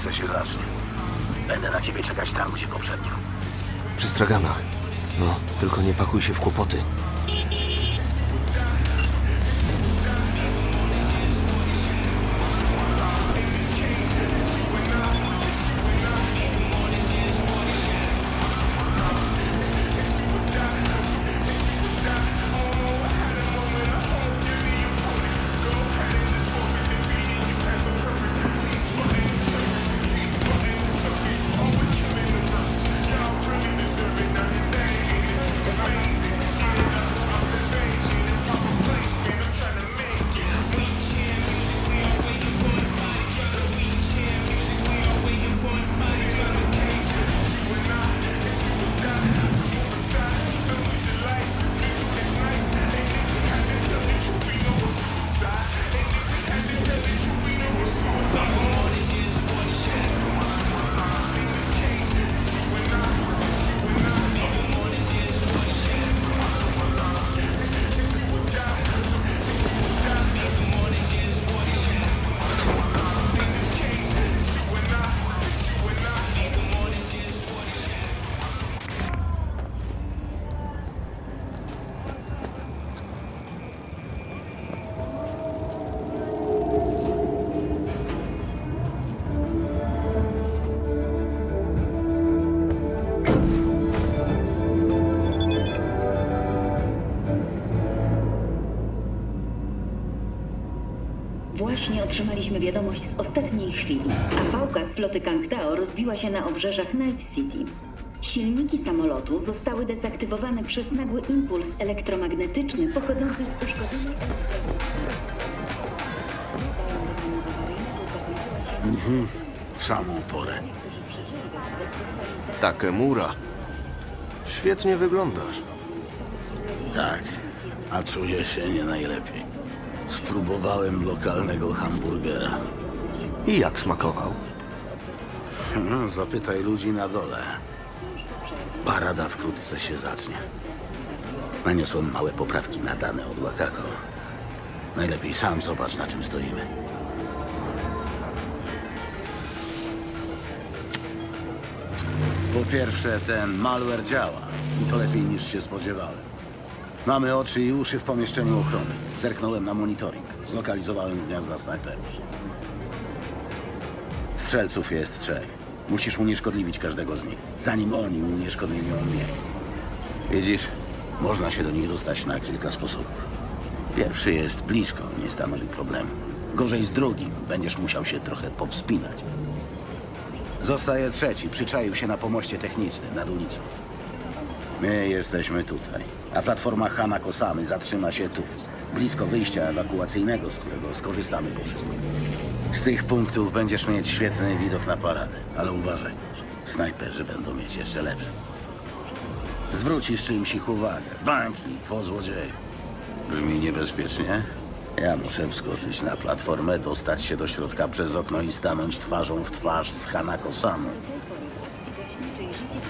wkrótce się zacznie. Będę na ciebie czekać tam, gdzie poprzednio. Przy straganach. No, tylko nie pakuj się w kłopoty. Właśnie otrzymaliśmy wiadomość z ostatniej chwili. Afałka z floty Kangtao rozbiła się na obrzeżach Night City. Silniki samolotu zostały dezaktywowane przez nagły impuls elektromagnetyczny pochodzący z uszkodzonej W samą porę. Takemura. Świetnie wyglądasz. Tak, a czuję się nie najlepiej. Spróbowałem lokalnego hamburgera. I jak smakował? No, Zapytaj ludzi na dole. Parada wkrótce się zacznie. Naniosłem małe poprawki na dane od Wakako. Najlepiej sam zobacz, na czym stoimy. Po pierwsze, ten malware działa. I to lepiej niż się spodziewałem. Mamy oczy i uszy w pomieszczeniu ochrony. Zerknąłem na monitoring. Zlokalizowałem gniazda snajperów. Strzelców jest trzech. Musisz unieszkodliwić każdego z nich, zanim oni unieszkodliwią mnie. Widzisz, można się do nich dostać na kilka sposobów. Pierwszy jest blisko, nie stanowi problemu. Gorzej z drugim, będziesz musiał się trochę powspinać. Zostaje trzeci, przyczaił się na pomoście technicznym nad ulicą. My jesteśmy tutaj, a platforma Hanako-Samy zatrzyma się tu, blisko wyjścia ewakuacyjnego, z którego skorzystamy po wszystkim. Z tych punktów będziesz mieć świetny widok na paradę, ale uważaj, snajperzy będą mieć jeszcze lepszy. Zwrócisz czymś ich uwagę. Banki, po złodzieju. Brzmi niebezpiecznie? Ja muszę wskoczyć na platformę, dostać się do środka przez okno i stanąć twarzą w twarz z Hanako samą.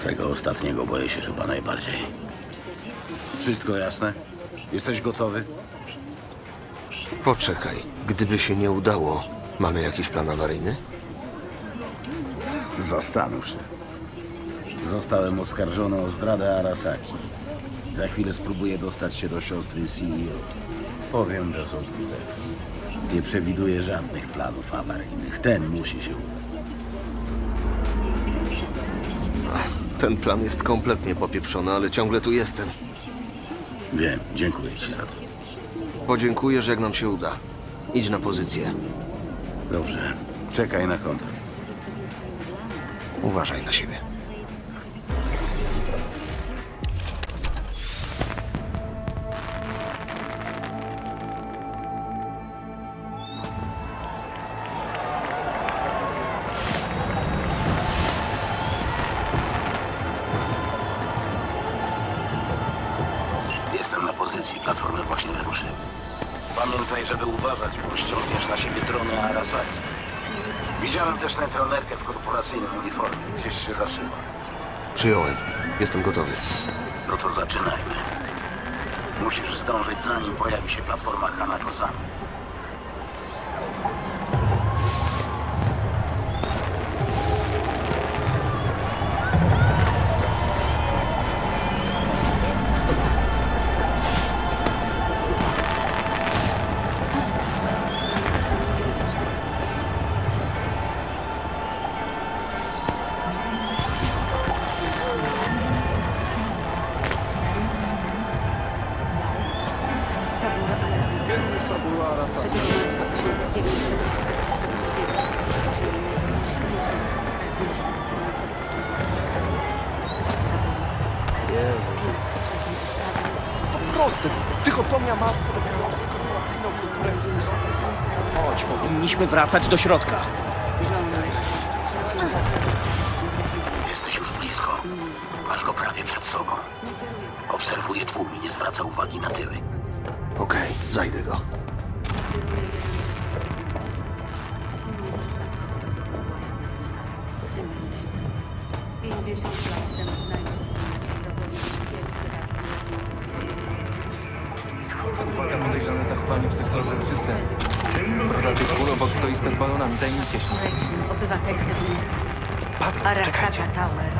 Tego ostatniego boję się chyba najbardziej. Wszystko jasne? Jesteś gotowy? Poczekaj. Gdyby się nie udało, mamy jakiś plan awaryjny? Zastanów się. Zostałem oskarżony o zdradę Arasaki. Za chwilę spróbuję dostać się do siostry CEO. Powiem bez odbitew. Nie przewiduję żadnych planów awaryjnych. Ten musi się udać. Ten plan jest kompletnie popieprzony, ale ciągle tu jestem. Wiem, dziękuję ci za to. Podziękuję, że jak nam się uda. Idź na pozycję. Dobrze, czekaj na kontrakt. Uważaj na siebie. Przyjąłem. Jestem gotowy. No to zaczynajmy. Musisz zdążyć, zanim pojawi się platforma Hanako-sama. Powinniśmy wracać do środka. Jesteś już blisko. Masz go prawie przed sobą. Obserwuje tłum i nie zwraca uwagi na tyły. Okej, zajdę go. w tym mieście. 50 lat temu Uwaga, podejrzane zachowanie w sektorze przy C. Brodaty czwór obok stoiska z balonami, zajmijcie się. Corporation, obywateli tego miasta. Patrz, Arasaka Tower.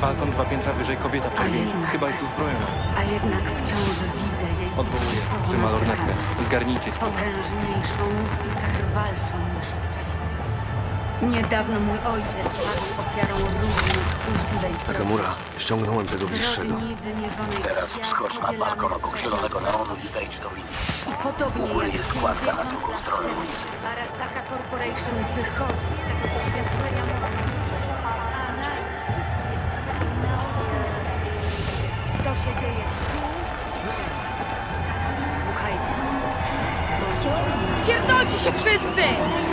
Balkon dwa piętra wyżej, kobieta w czerwieni. Chyba jest uzbrojona. A jednak wciąż widzę jej Odwołuję, sobą trzyma nad lornetkę. Zgarnijcie się. Potężniejszą i trwalszą niż wcześniej. Niedawno mój ojciec padł ofiarą równie tchórzliwej Takamura, ściągnąłem tego bliższego. zbrodni wymierzonej w Teraz świat wskocz na podzielany balkon obok przez zielonego neonu i wejdź do windy. I podobnie U góry jak jest kładka na 50 drugą lat stronę temu ulicy. Corporation wychodzi z tego doświadczenia To się dzieje. Słuchajcie. Pierdolcie się wszyscy!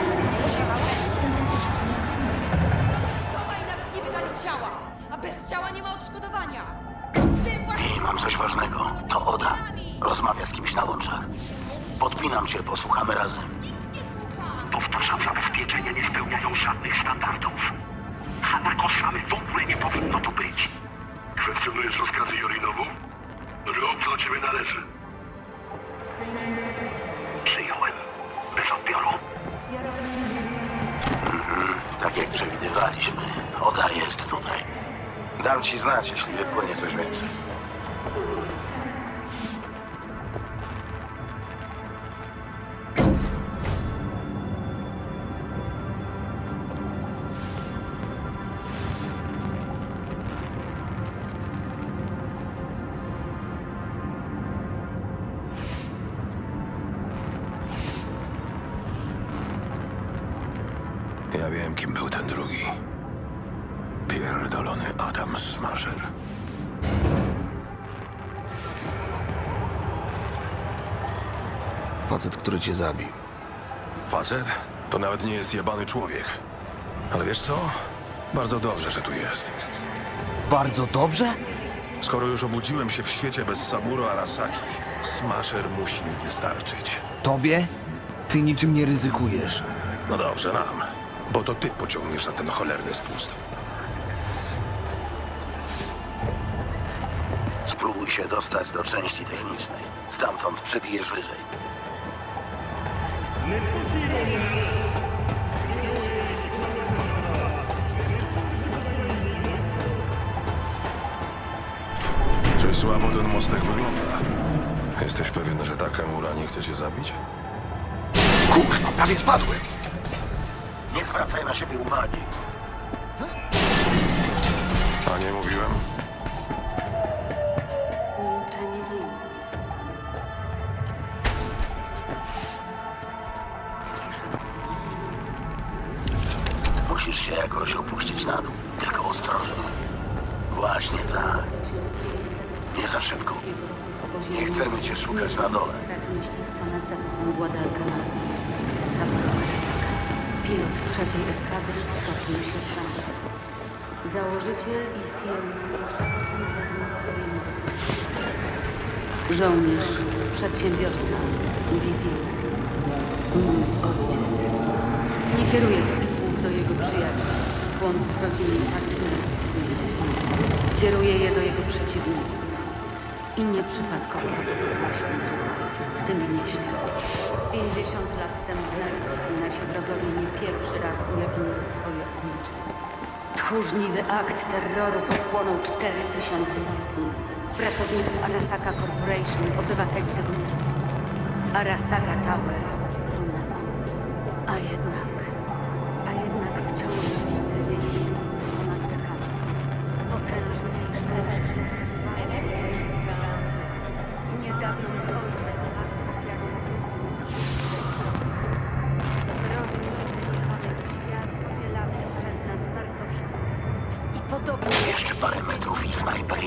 Facet, który cię zabił. Facet? To nawet nie jest jebany człowiek. Ale wiesz co? Bardzo dobrze, że tu jest. Bardzo dobrze? Skoro już obudziłem się w świecie bez Saburo Arasaki, Smasher musi mi wystarczyć. Tobie? Ty niczym nie ryzykujesz. No dobrze, nam. Bo to ty pociągniesz za ten cholerny spust. Spróbuj się dostać do części technicznej. Stamtąd przebijesz wyżej. Coś słabo ten mostek wygląda. Jesteś pewien, że Takamura nie chce cię zabić? Kurwa, prawie spadłem! Nie zwracaj na siebie uwagi. A nie mówiłem? Nie chcemy cię szukać na dole. Myśliwca nad Zatoką. Pilot trzeciej eskadry stopniu sierżanta. Założyciel i CEO. Żołnierz, przedsiębiorca, wizjoner. Mój ojciec. Nie kieruję tych słów do jego przyjaciół, członków rodziny i partnerów biznesowych. Kieruję je do jego przeciwników. I nieprzypadkowo właśnie tutaj, w tym mieście. 50 lat temu Night City nasi wrogowie nie pierwszy raz ujawnili swoje oblicze. Tchórzliwy akt terroru pochłonął 4000 istnień. Pracowników Arasaka Corporation, obywateli tego miasta. Arasaka Tower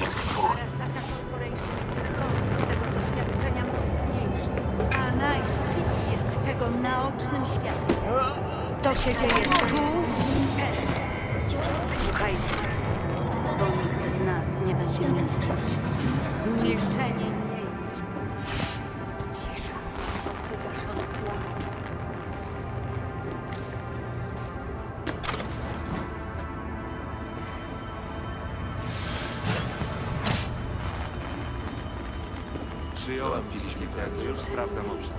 i snajper jest Przyjąłem fizycznie test, już sprawdzam obszar.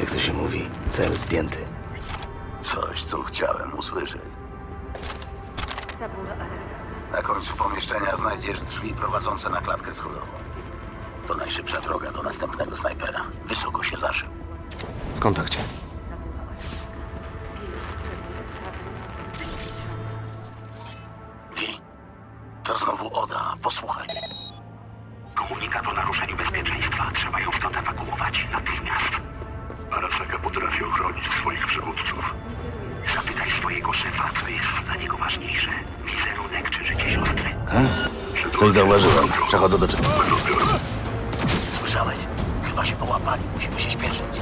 Jak to się mówi? Cel zdjęty. Coś, co chciałem usłyszeć. Arasa. Na końcu pomieszczenia znajdziesz drzwi prowadzące na klatkę schodową. To najszybsza droga do następnego snajpera. Wysoko się zaszył. W kontakcie. Do czytu. Słyszałeś? Chyba się połapali. Musimy się śpieszyć.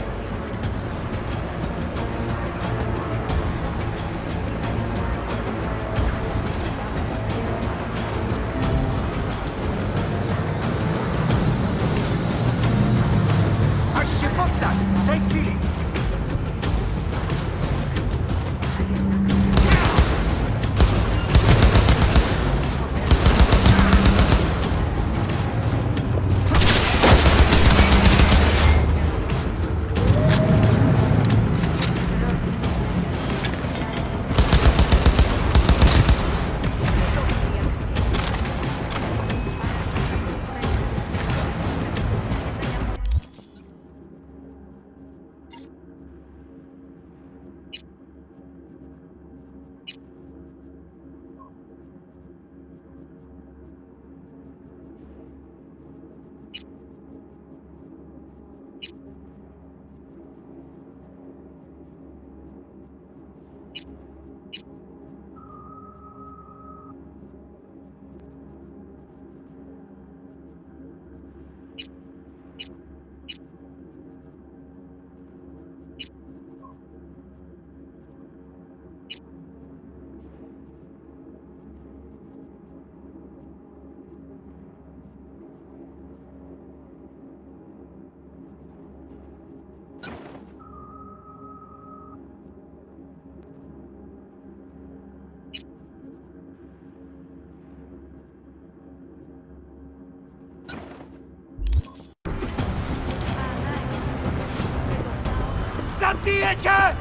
Cię!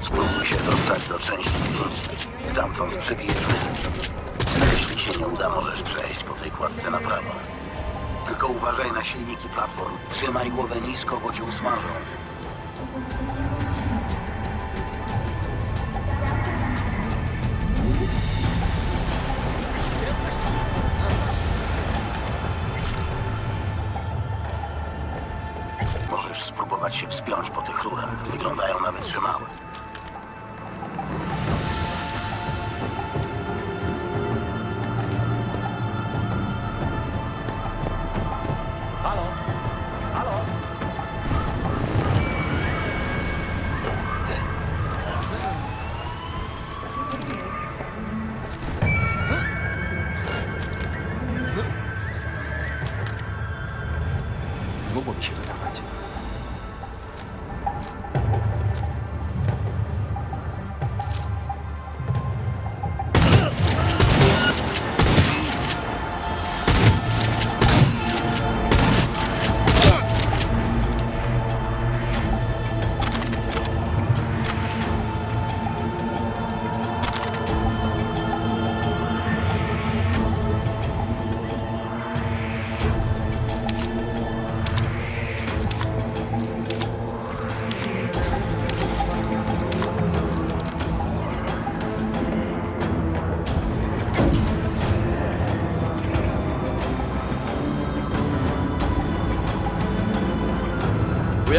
Spróbuj się dostać do części pięści. Stamtąd przebijesz wyżej. Jeśli się nie uda, możesz przejść po tej kładce na prawo. Tylko uważaj na silniki platform. Trzymaj głowę nisko, bo cię usmażą. Spróbować się wspiąć po tych rurach. Wyglądają na wytrzymałe.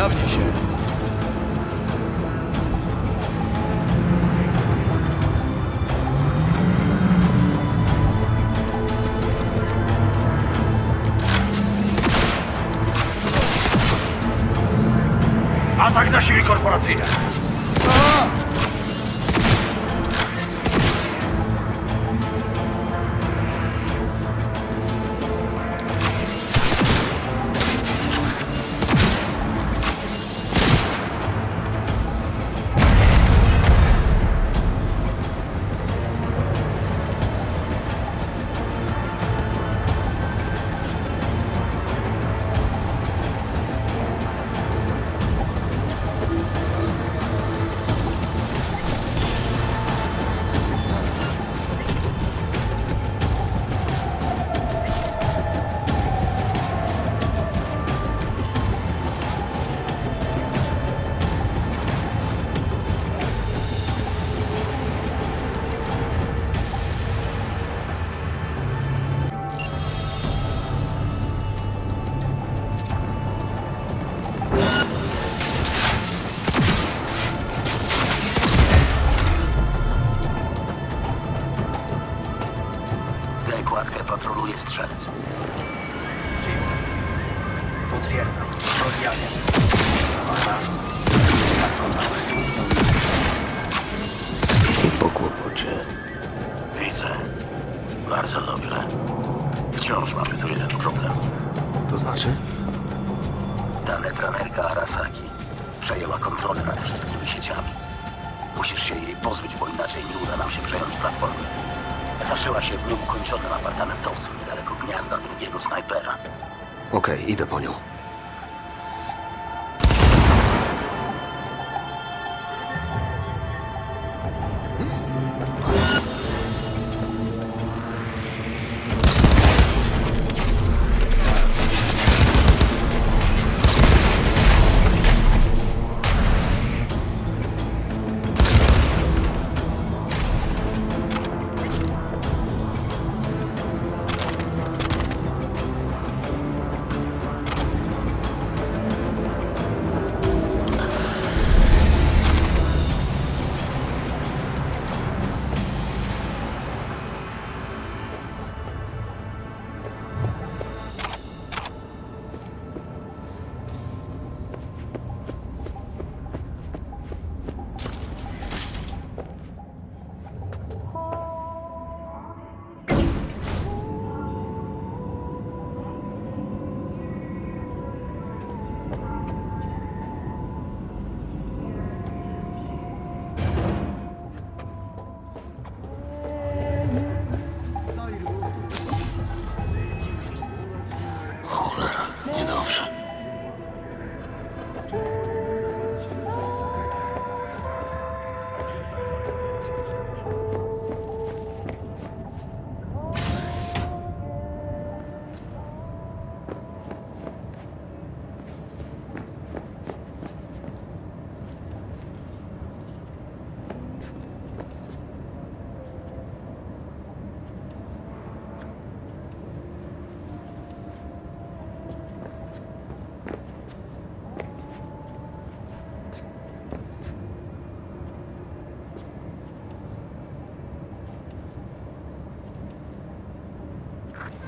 явничать. Potwierdzam. Rozjadę. I po kłopocie. Widzę. Bardzo dobrze. Wciąż mamy tu jeden problem. To znaczy? Ta netranerka Arasaki przejęła kontrolę nad wszystkimi sieciami. Musisz się jej pozbyć, bo inaczej nie uda nam się przejąć platformy. Zaszyła się w nieukończonym apartamentowcu niedaleko gniazda drugiego snajpera. Okej, idę po nią.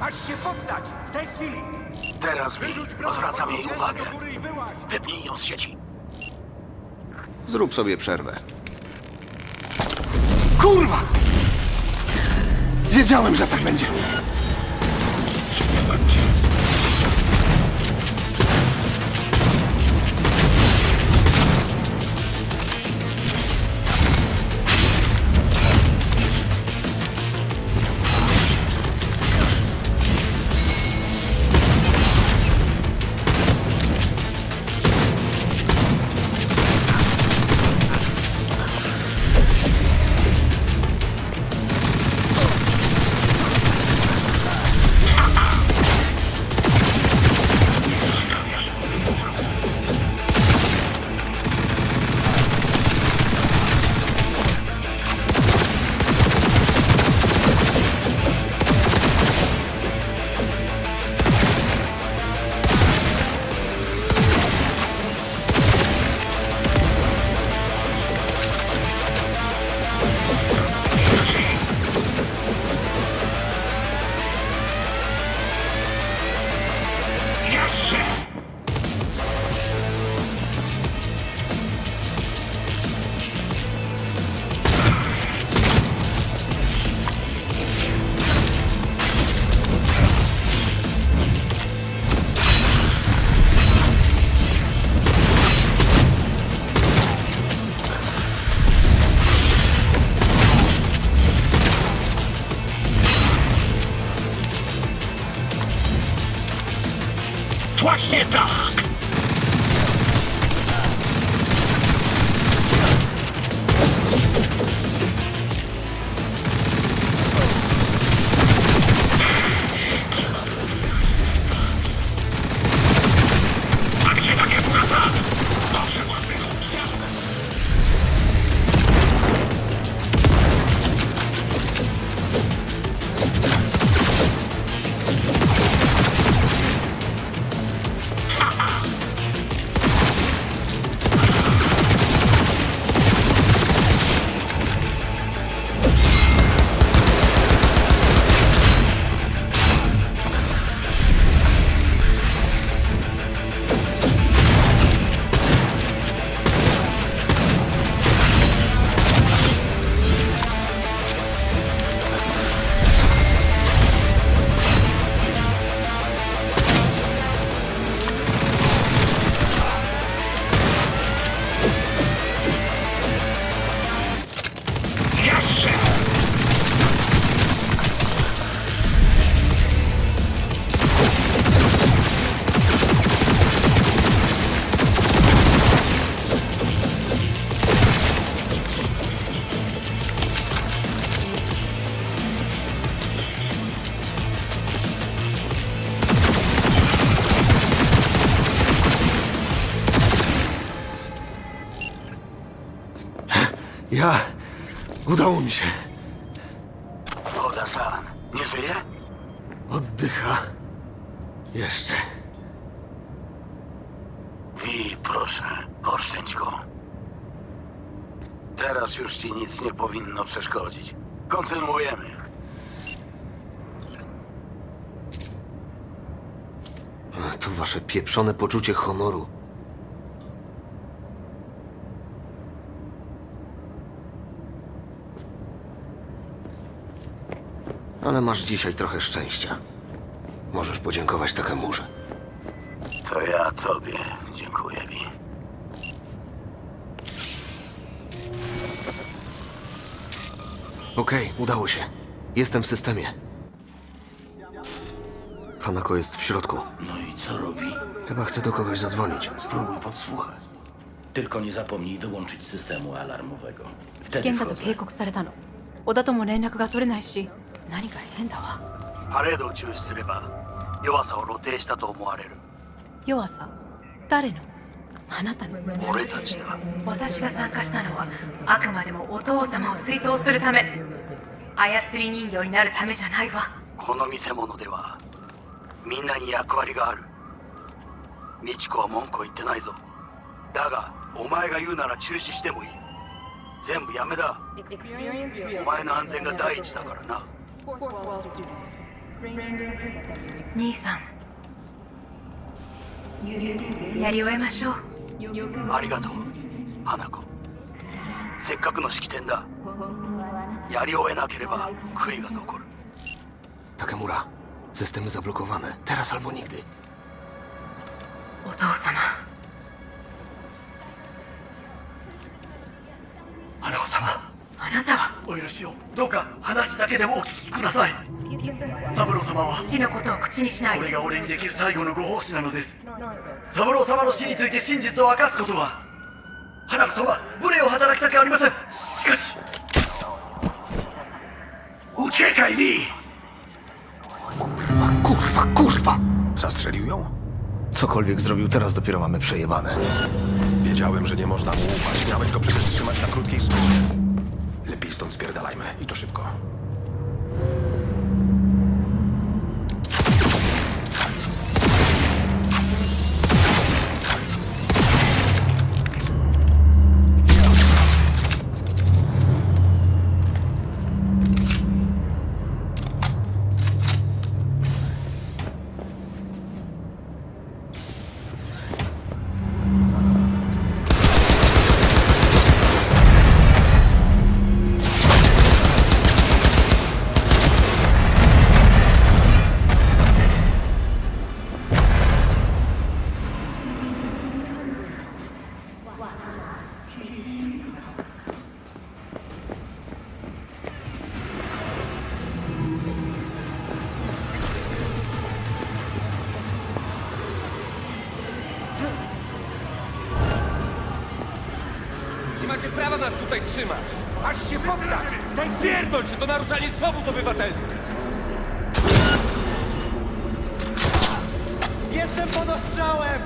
Masz się poddać! W tej chwili! Teraz mi Wyrzuć broń, odwracam jej podnieś uwagę. ręce do góry i wyłaź! Wypnij ją z sieci. Zrób sobie przerwę. Kurwa! Wiedziałem, że tak będzie. Udało mi się. Oda-san, nie żyje? Oddycha. Jeszcze. Wi, proszę, oszczędź go. Teraz już ci nic nie powinno przeszkodzić. Kontynuujemy. To wasze pieprzone poczucie honoru. Ale masz dzisiaj trochę szczęścia. Możesz podziękować Takemurze. To ja tobie dziękuję, Wi. Okej, udało się. Jestem w systemie. Hanako jest w środku. No i co robi? Chyba chce do kogoś zadzwonić. Spróbuj podsłuchać. Tylko nie zapomnij wyłączyć systemu alarmowego. Wtedy 源だと wchodzę. 警告されたの小田とも連絡が取れないし 何か変だわ。パレードを中止すれば弱さを露呈したと思われる。弱さ？誰の？あなたの。俺たちだ。私が参加したのはあくまでもお父様を追悼するため。操り人形になるためじゃないわ。この見せ物ではみんなに役割がある。美智子は文句を言ってないぞ。だがお前が言うなら中止してもいい。全部やめだ。お前の安全が第一だからな兄さんやり終えましょうありがとう花子せっかくの式典だやり終えなければ悔いが残る Takemura, systemy zablokowane. Teraz albo nigdy. お父様なたはお許しをどうか話だけでもお聞きください三郎様は父のことを口にしないこれが俺にできる最後のご奉仕なのです三郎様の死について真実を明かすことは花子様無礼を働きたくありませんしかし Uciekaj, Vi! Kurwa, kurwa, kurwa! Zastrzelił ją? Cokolwiek zrobił teraz, dopiero mamy przejebane. Wiedziałem, że nie można mu ufać. Miałeś go przecież trzymać na krótkiej stronie. Lepiej stąd spierdalajmy. I to szybko. Nas tutaj trzymać? Masz się chwili! Pierdol się, to naruszanie swobód obywatelskich! Jestem pod ostrzałem!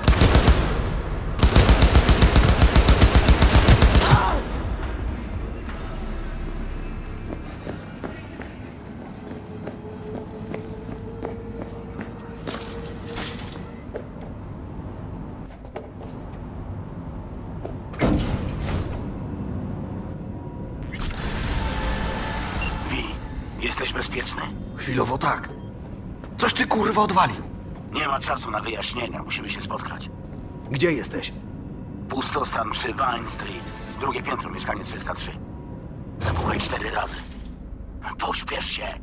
Tak. Coś ty kurwa odwalił. Nie ma czasu na wyjaśnienia, musimy się spotkać. Gdzie jesteś? Pustostan przy Vine Street. Drugie piętro, mieszkanie 303. Zapukaj cztery razy. Pośpiesz się.